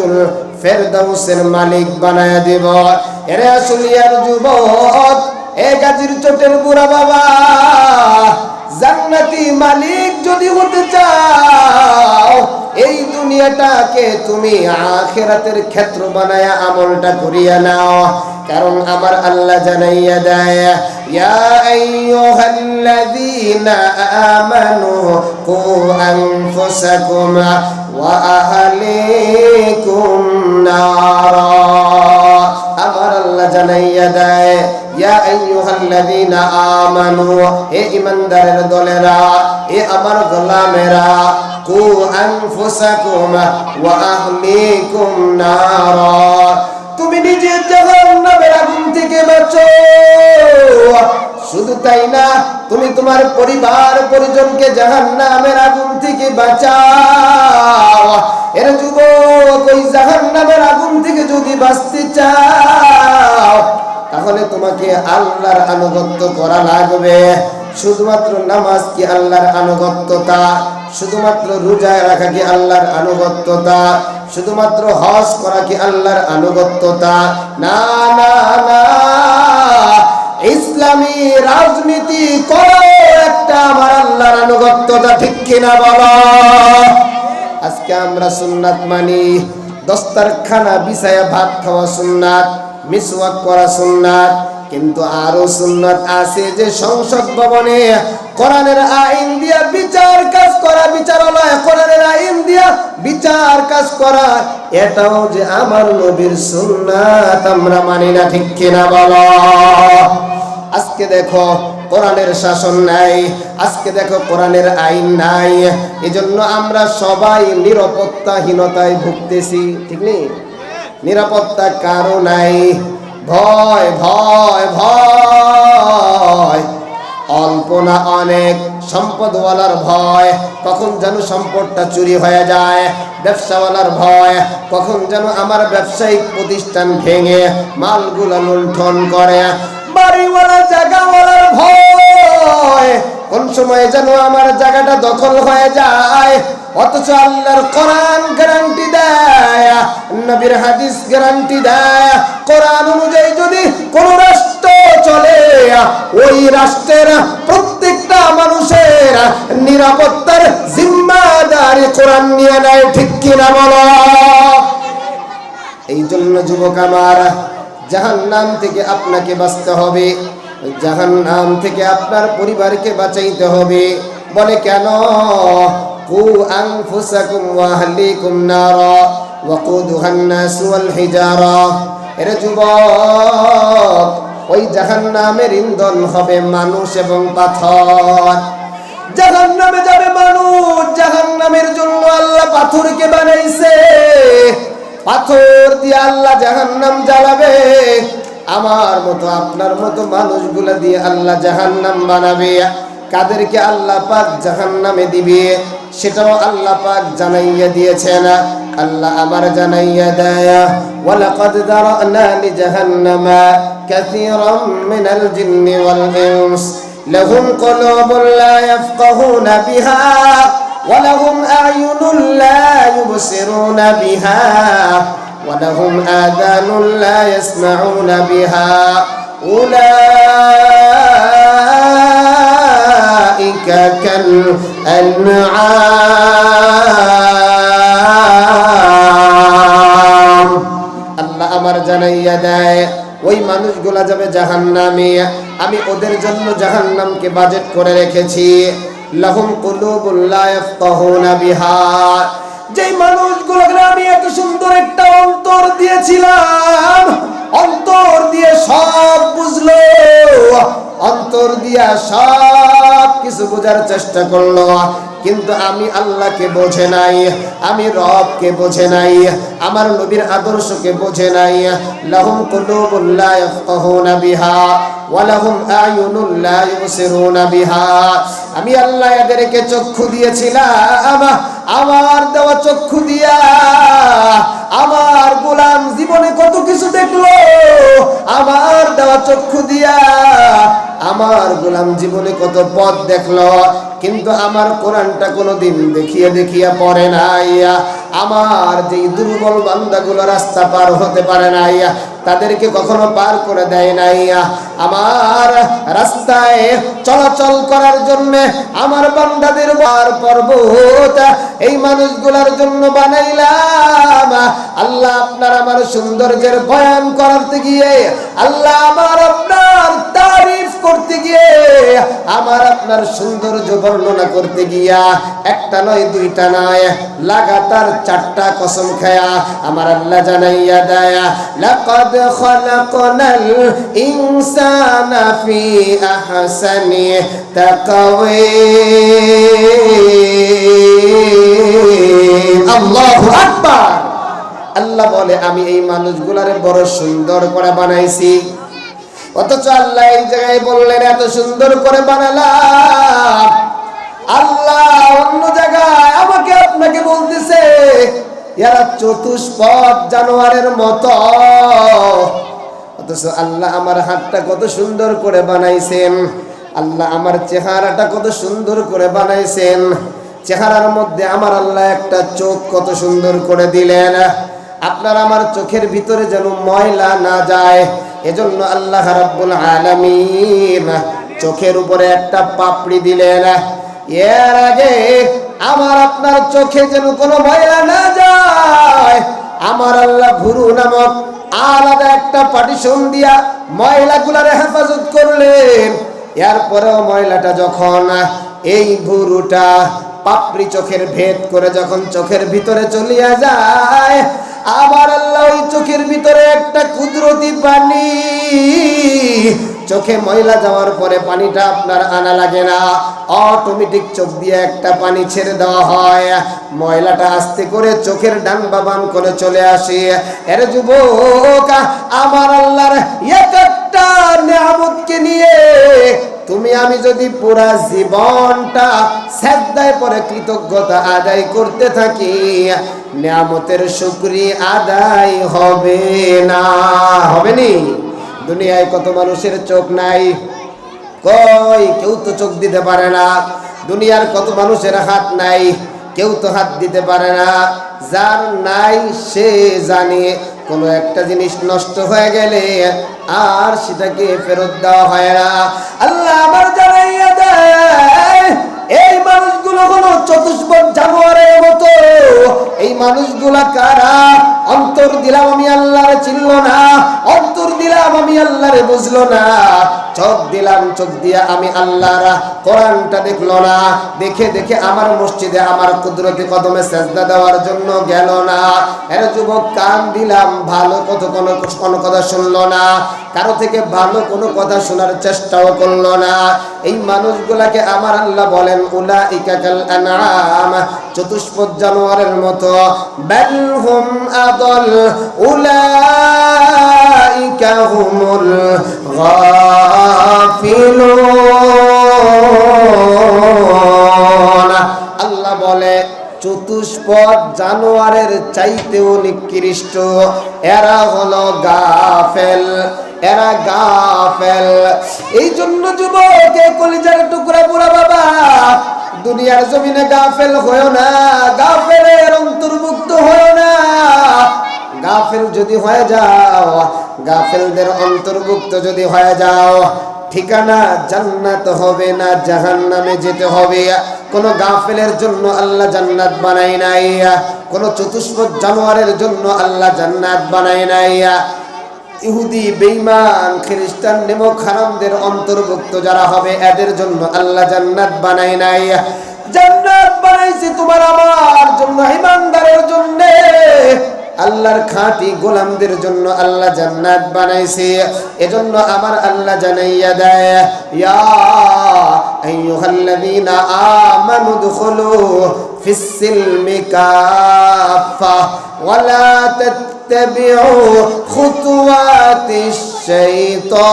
জান্নাতুল ফেরদাউসের মালিক বানায় দেব। এরে আসলিয়ার যুবক, এ গাজির চোটের বুড়া বাবা, জান্নাতি মালিক যদি হতে চাও, এই দুনিয়াটাকে তুমি আখেরাতের ক্ষেত্র বানায়া আমলটা করিয়া নাও। কারণ আমার আল্লাহ জানাইয়া দেয় ইয়া আইয়ুহাল্লাযীনা আমানু কু আনফুসাকুম ওয়া আহলিকুম নারা আমার আল্লাহ জানাইয়া দেয় ইয়া আইয়ুহাল্লাযীনা আমানু হে ঈমানদারের দলেরা, হে আমার গোলামেরা কু আনফুসাকুম ওয়া আহলিকুম নারা তুমি নিজে জাহান্নামের আগুন থেকে বাঁচো। শুধু তাই না, তুমি তোমার পরিবার, পরিজনকে জাহান্নামের আগুন থেকে বাঁচাও। এর যুবক, ওই জাহান্নামের আগুন থেকে যদি বাঁচতে চাও, তাহলে তোমাকে আল্লাহর আনুগত্য করা লাগবে। শুধুমাত্র নামাজ কি আল্লাহর আনুগত্যতা? শুধুমাত্র রোজা রাখা কি আল্লাহর আনুগত্যতা? শুধুমাত্র হজ করা কি আল্লাহর আনুগত্যতা? না না না। ইসলামী রাজনীতি করো একটা আমার আল্লাহর আনুগত্যতা, ঠিক কিনা বলো? আজকে আমরা সুন্নাত মানি। দস্তারখানা বিছায়া ভাত খাওয়া সুন্নাত, মিসওয়াক করা সুন্নাত, কিন্তু আরও সুন্নাত আছে যে সংসদ ভবনে কোরআনের আইন দিয়া বিচার কাজ করা বিচারালয়, কোরআনের আইন দিয়া বিচার কাজ করা, এটাও যে আমার নবীর সুন্নাত, আমরা মানি না ঠিক কিনা বলো? আজকে দেখো কোরআনের শাসন নাই, আজকে দেখো কোরআনের আইন নাই, এজন্য আমরা সবাই নিরাপত্তাহীনতায় ভুগতেছি, ঠিক নেই? নিরাপত্তা কারও নাই। ভয় ভয় ভয়। অল্প না অনেক সম্পদওয়ালার ভয়, কখন যেন সম্পদটা চুরি হয়ে যায়। ব্যবসাওয়ালার ভয়, কখন যেন আমার ব্যবসায়িক প্রতিষ্ঠান ভেঙে মালগুলো লুণ্ঠন করে। বাড়িওয়ালা জায়গাওয়ালার ভয় কোন সময় যেন আমার জায়গাটা দখল হয়ে যায়? অথচ আল্লাহর কোরআন গ্যারান্টি দেয়, নবীর হাদিস গ্যারান্টি দেয়। কোরআন অনুযায়ী যদি কোন রাষ্ট্র চলে, ওই রাষ্ট্রের প্রত্যেকটা মানুষের নিরাপত্তার জিম্মাদারি কোরআন নিয়ে নেয়, ঠিক কিনা বলো? এই জন্য যুবক আমার জাহান নাম থেকে আপনাকে বাঁচতে হবে। জাহান নাম থেকে আপনার পরিবারকে বাঁচাইতে হবে। বলে কেন? ওই জাহান্নামের ইন্ধন হবে মানুষ এবং পাথর। জাহান নামে যাবে মানুষ, জাহান্নামের জন্য আল্লাহ পাথরকে বানাইছে। পাথর দিয়ে আল্লাহ জাহান নাম জ্বালাবে। আমার মতো, আপনার মতো মানুষগুলা দিয়ে আল্লাহ জাহান্নাম বানাবে। কাদেরকে আল্লাহ পাক জাহান্নামে দিবে, সেটাও আল্লাহ পাক জানাইয়া দিয়েছেন। আল্লাহ আমার জানাইয়া দেয়, ওয়ালাকাদ দারানা লি জাহান্নামা কাসীরাম মিনাল জিন্নি ওয়াল ইনস। লাহুম কুলুবুন লা ইয়াফকাহুনা বিহা, ওয়া লাহুম আ'য়ুনুন লা ইউবসিরুনা বিহা। ولهم آذان لا يسمعون بها أولئك كالأنعام আল্লাহ আমার জানাইয়া দেয় ওই মানুষগুলা যাবে জাহান্নামে আমি ওদের জন্য জাহান্নামকে বাজেট করে রেখেছি লাহুম কুলুবুল লা ইয়াফকাহুনা বিহা যেই মানুষগুলোকে আমি এত সুন্দর একটা অন্তর দিয়েছিলাম, অন্তর দিয়ে সব বুঝলো, অন্তর দিয়ে সব কিছু বোঝার চেষ্টা করল। কিন্তু আমি আল্লাহকে বোঝে নাই, আমি রবকে বোঝে নাই, আমার নবীর আদর্শকে বোঝে নাই। লাহুম কুলুবুল লা ইয়াফকাহুনা বিহা, ওয়া লাহুম আয়ুনুল লা ইউবসিরুনা বিহা। আমি আল্লাহ এদেরকে চক্ষু দিয়েছিলাম, আমার দেওয়া চক্ষু দিয়া আমার গোলাম জীবনে কত কিছু দেখল, আমার দেওয়া চক্ষু দিয়া আমার গোলাম জীবনে কত পথ দেখল। কিন্তু আমার কোরআনটা কোনোদিন দেখিয়ে দেখিয়ে পড়ে নাই আমার যেই দুর্বল বান্দাগুলো রাস্তা পার হতে পারে নাই তাদেরকে কখনো পার করে দেয় নাই আমার রাস্তায় চলাচল করার জন্য আমার বান্দাদের বার পর্বত এই মানুষগুলোর জন্য বানাইলাম। আল্লাহ আপনার আমার সৌন্দর্যের বয়ান করতে গিয়ে আল্লাহ আমার আপনার আমার আপনার সৌন্দর্য বর্ণনা করতে গিয়া একটা নয়, দুইটা নয়, লাগাতার চারটা কসম খায়া আমার আল্লাহ জানাইয়া দেয়া, লাকাদ খলাকনাল ইনসানা ফি আহসানি তাকওয়িম। আল্লাহু আকবার। আল্লাহ বলে, আমি এই মানুষগুলারে বড় সুন্দর করে বানাইছি। অথচ আল্লাহ এই জায়গায় বললেন, এত সুন্দর করে বানালাম। আল্লাহ অন্য জায়গায় আমাকে আপনাকে বলতেছে, এরা চতুষ্পদ জানোয়ারের মতো। অথচ আল্লাহ আমার হাতটা কত সুন্দর করে বানাইছেন। আল্লাহ আমার চেহারাটা কত সুন্দর করে বানাইছেন। চেহারার মধ্যে আমার আল্লাহ একটা চোখ কত সুন্দর করে দিলেন। আপনার আমার চোখের ভিতরে যেন ময়লা না যায়। এজন্য আল্লাহ রাব্বুল আলামিন চোখের উপরে একটা পাপড়ি দিলেন। এর আগে আমার আপনার চোখে যেন কোনো ময়লা না যায়, আমার আল্লাহ ভুরু নামক আলাদা একটা পার্টিশন দিয়া ময়লাগুলারে হেফাজত করলেন। এরপরেও ময়লাটা যখন এই ভুরুটা পাপড়ি চোখের ভেদ করে যখন চোখের ভিতরে চলিয়া যায়, আবার আল্লাহ ওই চোখের ভিতরে একটা কুদরতি পানি। চোখে ময়লা যাওয়ার পরে পানিটা আপনার আনা লাগে না। অটোমেটিক চোখ দিয়ে একটা পানি ছেড়ে দেওয়া হয়। ময়লাটা আস্তে করে চোখের ডান বাবান করে চলে আসে। এর যুবক, আমার আল্লাহর এক একটা নিয়ামতকে নিয়ে তুমি আমি যদি পুরা জীবনটা শ্রদ্ধায় পরে কৃতজ্ঞতা আদায় করতে থাকি, নিয়ামতের শুক্রি আদায় হবে না। হবে নি? দুনিয়ায় কত মানুষের চোখ নাই? কই? কেউ তো চোখ দিতে পারে না। দুনিয়ার কত মানুষের হাত নাই? কেউ তো হাত দিতে পারে না। যার নাই, সে জানে কোনো একটা জিনিস নষ্ট হয়ে গেলে আর সেটাকে ফেরত দেওয়া হয় না। আল্লাহ আমার জানাইয়া দেয়, এই মানুষগুলো হলো চতুষ্পদ জানোয়ারের মতো। এই মানুষগুলা কারা? অন্তর দিলাম আমি আল্লাহরে চিনল না। অন্তর দিলাম আমি আল্লাহরে বুঝলো না। চোখ দিলাম, চোখ দিয়া আমি আল্লাহর কোরআনটা দেখল না। দেখে দেখে আমার মসজিদে আমার কুদরতি কদমে সেজদা দেওয়ার জন্য গেল না। এর যুবক কান দিলাম, ভালো কত কোনো কোনো কথা শুনলো না। কারও থেকে ভালো কোনো কথা শোনার চেষ্টাও করল না। এই মানুষগুলাকে আমার আল্লাহ বলেন উলা চতুষ্পদ জানোয়ারের মতো। আদল গাফিলুন। আল্লাহ বলে, চতুষ্পদ জানোয়ারের চাইতেও নিকৃষ্ট। এরা হলো গাফেল, এরা গাফেল। এই জন্য যুবক কলিজার টুকরা বুড়া বাবা দুনিয়ার জমিনে গাফেল হয় না, গাফেলের অন্তর্ভুক্ত হয় না। গাফেল যদি হয়ে যাও, গাফেলদের অন্তর্ভুক্ত যদি হয়ে যাও, ঠিকানা জান্নাত হবে না জাহান নামে যেতে হবে। কোন গাফেলের জন্য আল্লাহ জান্নাত বানাই নাই, কোন চতুষ্পদ জানোয়ারের জন্য আল্লাহ জান্নাত বানাই নাই। ইহুদি, বেঈমান, খ্রিস্টান নেমক হারামদের অন্তর্ভুক্ত যারা হবে, এদের জন্য আল্লাহ জান্নাত বানাই নাই। জান্নাত বানাইছে তোমার আমার জন্য, ইমানদারের জন্য। আল্লাহর খাঁটি গোলামদের জন্য আল্লাহ জান্নাত বানাইছে। এজন্য আমার আল্লাহ জানাইয়া দেয়, ইয়া আইয়ুহাল্লাযীনা আমানু দুখুলু ফিস সিলমি কাফা ওয়ালা তাত্তাবিউ খুতুওয়াতিশ শাইতান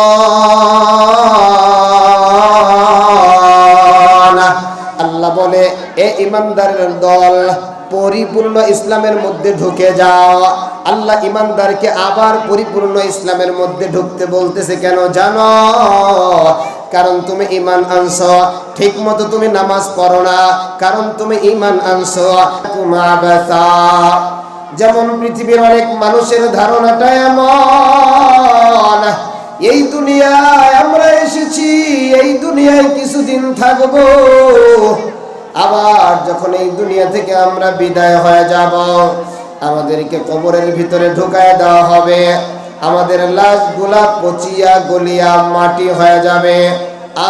আল্লাহ বলে, এ ইমানদারের দল, পরিপূর্ণ ইসলামের মধ্যে ঢুকে যাও। আল্লাহ ইমানদারকে আবার পরিপূর্ণ ইসলামের মধ্যে ঢুকতে বলতেছে, কেন জানো? কারণ তুমি ইমান আনছ। ঠিক মতো তুমি নামাজ পড়ো না। কারণ তুমি ইমান আনছ। কুমাবাসা যেমন পৃথিবীর অনেক মানুষের ধারণাটা এমন, এই দুনিয়ায় আমরা এসেছি, এই দুনিয়ায় কিছুদিন থাকব। আবার যখন এই দুনিয়া থেকে আমরা বিদায় হয়ে যাব, আমাদেরকে কবরের ভিতরে ঢুকায় দেওয়া হবে। আমাদের লাশগুলা পচিয়া গলিয়া মাটি হয়ে যাবে।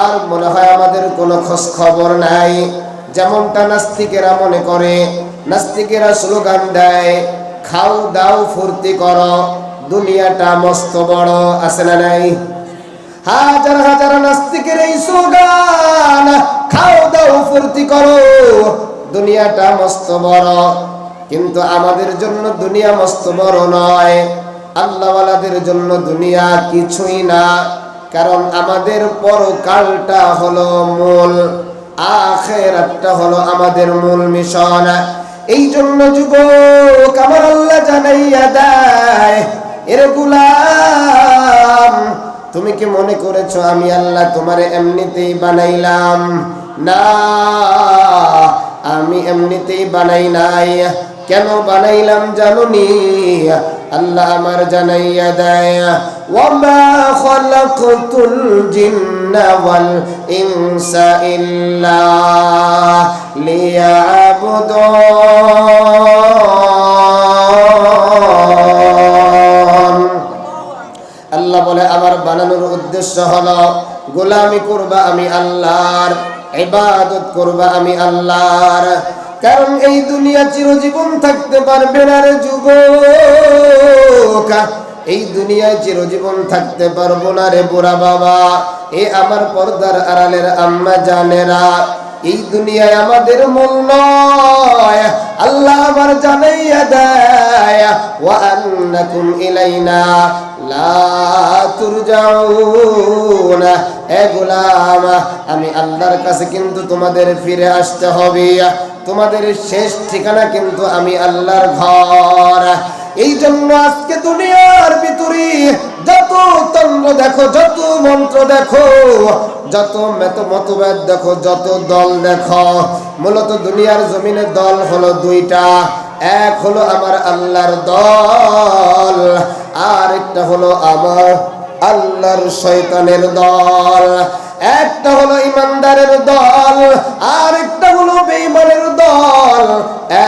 আর মনে হয় আমাদের কোনো খোঁজ খবর নাই। যেমনটা নাস্তিকেরা মনে করে নাস্তিকেরা স্লোগান দেয়, খাও, দাও, ফুর্তি করো, দুনিয়াটা মস্ত বড় আছে না নাই? হাজার হাজার নাস্তিকের এই স্লোগান, খাও, দাও, ফুর্তি করো, দুনিয়াটা মস্ত বড় কিন্তু আমাদের জন্য দুনিয়া মস্ত বড় নয়। আল্লাহওয়ালাদের জন্য দুনিয়া কিছুই না, কারণ আমাদের পরকালটা হলো মূল, আখেরাতটা হলো আমাদের মূল মিশন। এই জন্য যুবক আমার আল্লাহ জানাইয়া দেয়, এর গুলাম, তুমি কি মনে করেছ আমি আল্লাহ তোমারে এমনিতেই বানাইলাম? না, আমি এমনিতেই বানাই নাই। কেন বানাইলাম জানুনি? আল্লাহ আমার জানাইয়া দেয় খালাকতুল জিন্না ওয়াল ইনসা ইল্লা লিয়াবুদুন আল্লাহ বলে, আমার বানানোর উদ্দেশ্য হলো, গোলামি করবা আমি আল্লাহর, ইবাদত করবা আমি আল্লাহর। কারণ এই দুনিয়া চিরজীবন থাকতে পারবে না রে যুবক। এই দুনিয়ায় চিরজীবন থাকতে পারব না রে বুড়া বাবা। এ আমার পর্দার আড়ালের আম্মা জানেরা। এই দুনিয়ায় আমাদের মূল নয়, আল্লাহ আমার জানাইয়া দেয়। ওয়া আন্নাকুম ইলাইনা আমি আল্লাহর কাছে কিন্তু তোমাদের ফিরে আসতে হবে। তোমাদের শেষ ঠিকানা কিন্তু আমি আল্লাহর ঘর। এই জন্য আজকে দুনিয়ার ভিতরে যত তন্ত্র দেখো, যত মন্ত্র দেখো, যত মেত মতভেদ দেখো, যত দল দেখো, মূলত দুনিয়ার জমিনে দল হলো দুইটা। এক হলো আমার আল্লাহর দল আর একটা হলো আমার আল্লাহর শয়তানের দল। একটা হলো ইমানদারের দল আর একটা হলো বেঈমানের দল।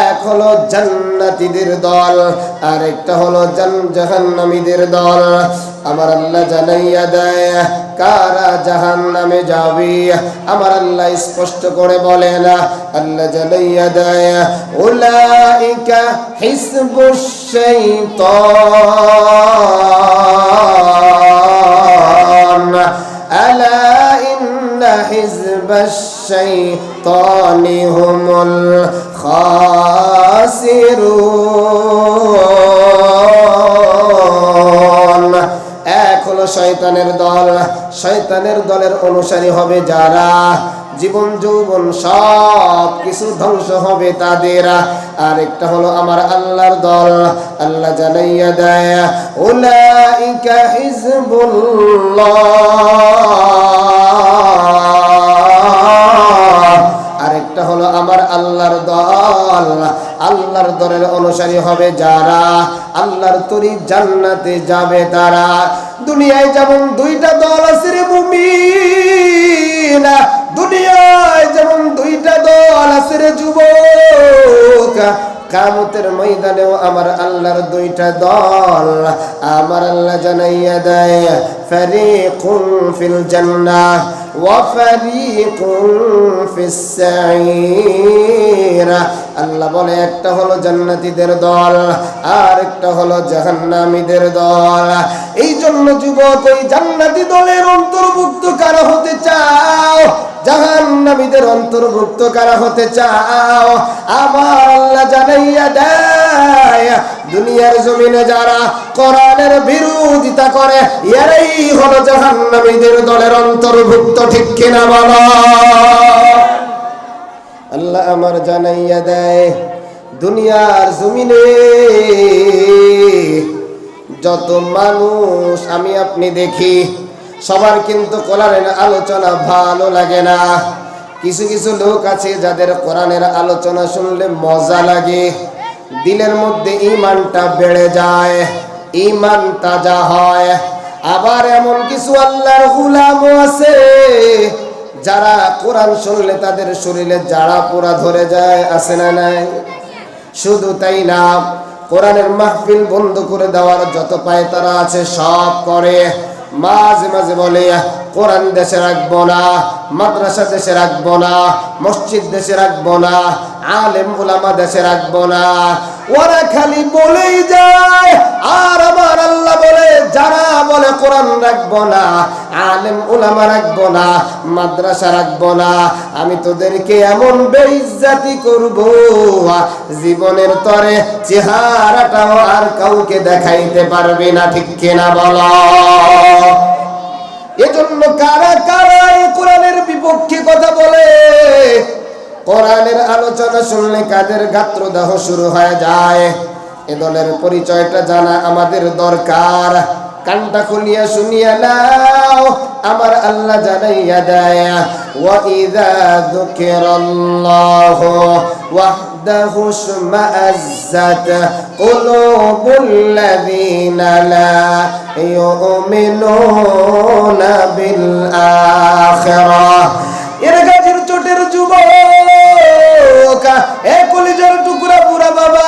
এক হলো জান্নাতীদের দল আর একটা হলো জাহান্নামীদের দল। আমার আল্লাহ জানাইয়া দেয়, কারা জাহান্নামে যাবে? আমার আল্লাহ স্পষ্ট করে বলেন, আল্লাহ জানাইয়া দেয়, উলাইকা হিসবুশ শাইতান আলা ইন্না الشيطان هم الخاسرون. এক হলো শয়তানের দল। শয়তানের দলের অনুসারী হবে যারা জীবন, যৌবন সব কিছু ধ্বংস হবে তাদের। আর একটা হলো আমার আল্লাহর দল। আল্লাহ জানাইয়া দেয়, উলাইকা হিজবুল্লাহ। আরেকটা হলো আমার আল্লাহর দল। আল্লাহর দলের অনুসারী হবে যারা? আল্লাহর তরি জান্নাতে যাবে তারা। দুনিয়ায় যেমন দুইটা দল আছে রে মুমিন দুনিয়ায় যেমন দুইটা দল আছে রে যুবক কামতের ময়দানেও আমার আল্লাহর দুইটা দল। আমার আল্লাহ জানাইয়া দেয় ফেরি ফিল জান্নাহ। আল্লাহ বলে, একটা হলো জান্নাতীদের দল, আর একটা হলো জাহান্নামীদের দল। এই জন্য যুবক, ওই জান্নাতি দলের অন্তর্ভুক্ত কারা হতে চাও? জাহান্নামীদের অন্তর্ভুক্ত কারা হতে চাও? আমার আল্লাহ জানাইয়া দেয় দুনিয়ার জমিনে যারা কোরআনের বিরোধিতা করে, এরাই হলো জাহান্নামীদের দলের অন্তর্ভুক্ত, ঠিক কিনা বলো? আল্লাহ আমার জানাইয়া দেয়, দুনিয়ার জমিনে যত মানুষ আমি আপনি দেখি, সবার কিন্তু কোরআনের আলোচনা ভালো লাগে না। কিছু কিছু লোক আছে যাদের কোরআনের আলোচনা শুনলে মজা লাগে। দিলের মধ্যে ইমানটা বেড়ে যায় ইমান তাজা হয়। আবার এমন কিছু আল্লাহর গুলামও আছে, যারা কোরআন শুনলে তাদের শরীরে জাড়া পোড়া ধরে যায়, আছে না নাই? শুধু তাই না, কোরআনের মাহফিল বন্ধ করে দেওয়ার যত পায় তারা আছে, সব করে। মাঝে মাঝে বলে, কোরআন দেশে রাখব না, মাদ্রাসা দেশে রাখব না, মসজিদ দেশে রাখব না, আলেম ওলামা দেশে রাখব না। ওরা খালি বলেই যায়, আর আমার আল্লাহ বলে, যারা বলে কোরআন রাখব না আলেম ওলামা রাখব না, মাদ্রাসা রাখব না, আমি তোদেরকে এমন বেইজ্জাতি করব জীবনের তরে চেহারাটাও আর কাউকে দেখাইতে পারবে না, ঠিক কিনা বলো? এজন্য কারা কারা কোরআনের বিপক্ষে কথা বলে? কোরআনের আলোচনা শুনলে কাদের গাত্রদাহ শুরু হয়ে যায়? এ দলের পরিচয়টা জানা আমাদের দরকার। কানটা খুলিয়া শুনিয়া নাও, আমার আল্লাহ জানাইয়া দেয়, ওয়া ইযা যুকিরাল্লাহু ওয়াহদাহু ইশমাআজ্জাত কুলুবুল্লাযীনা লা ইউমিনুনা বিল আখিরাহ এর গাছের চোটের যুবক, এ কলিজার টুকরা বুড়া বাবা,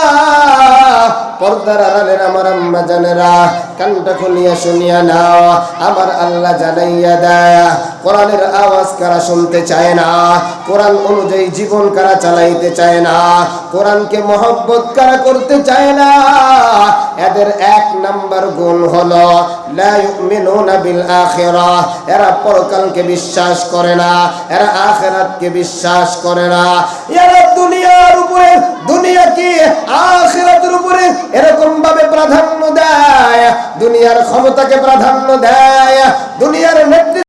পর্দার আড়ালের আমার আম্মা জানেরা কানটা খুলিয়া শুনিয়া নাও, আমার আল্লাহ জানাইয়া দেয়, কোরআনের আওয়াজ কারা শুনতে চায় না, কোরআন অনুযায়ী জীবন কারা চালাইতে চায় না, কোরআনকে মহব্বত কারা করতে চায় না। এদের এক নাম্বার গুণ হলো এরা পরকালকে বিশ্বাস করে না, এরা আখিরাতকে বিশ্বাস করে না। এরা দুনিয়ার উপরে, দুনিয়াকে আখিরাতের উপরে এরকম ভাবে প্রাধান্য দেয় দুনিয়ার ক্ষমতাকে প্রাধান্য দেয়। দুনিয়ার নেতৃত্ব